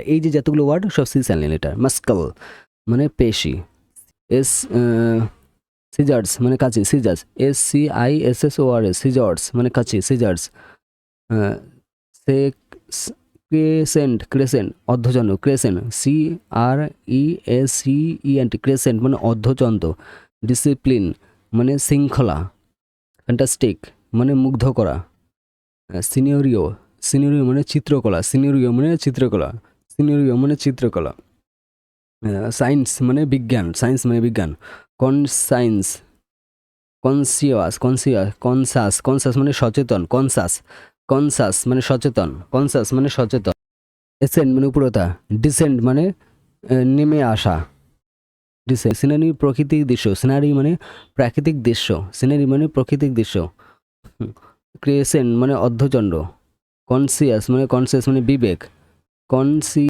এই যে যতগুলো ওয়ার্ড সব সি সাইলেন্ট লেটার মাস্কাল মানে পেশি। এস সিজার্স মানে কাছে scissors. S, C, I, S S, O, R, S, scissors মানে কাছে সিজার্স। সে, crescent crescent, অর্ধচন্দ্র, crescent, C, R, E S C, E and crescent মানে অর্ধচন্দ্র। ডিসিপ্লিন মানে শৃঙ্খলা। ফ্যান্টাস্টিক মানে মুগ্ধ করা। সিনিয়রিও সিনিয়রিও মানে চিত্রকলা সিনিয়রিও মানে চিত্রকলা। সিনিয়রিও মানে চিত্রকলা। সায়েন্স মানে বিজ্ঞান সায়েন্স মানে বিজ্ঞান। Conscience conscious conscious conscious conscious মানে সচেতন কনসাস কনসাস মানে সচেতন কনসাস মানে সচেতন। এসেন্ট মানে উপরতা ডিসেন্ট মানে নেমে আসা। ডিসেন্ট সিনারি প্রকৃতিক দৃশ্য সিনারি মানে প্রাকৃতিক দৃশ্য সিনারি মানে প্রাকৃতিক দৃশ্য। ক্রিয়েসেন্ট মানে অর্ধচন্দ্র কনসিয়াস মানে কনসিয়াস মানে বিবেক কনসি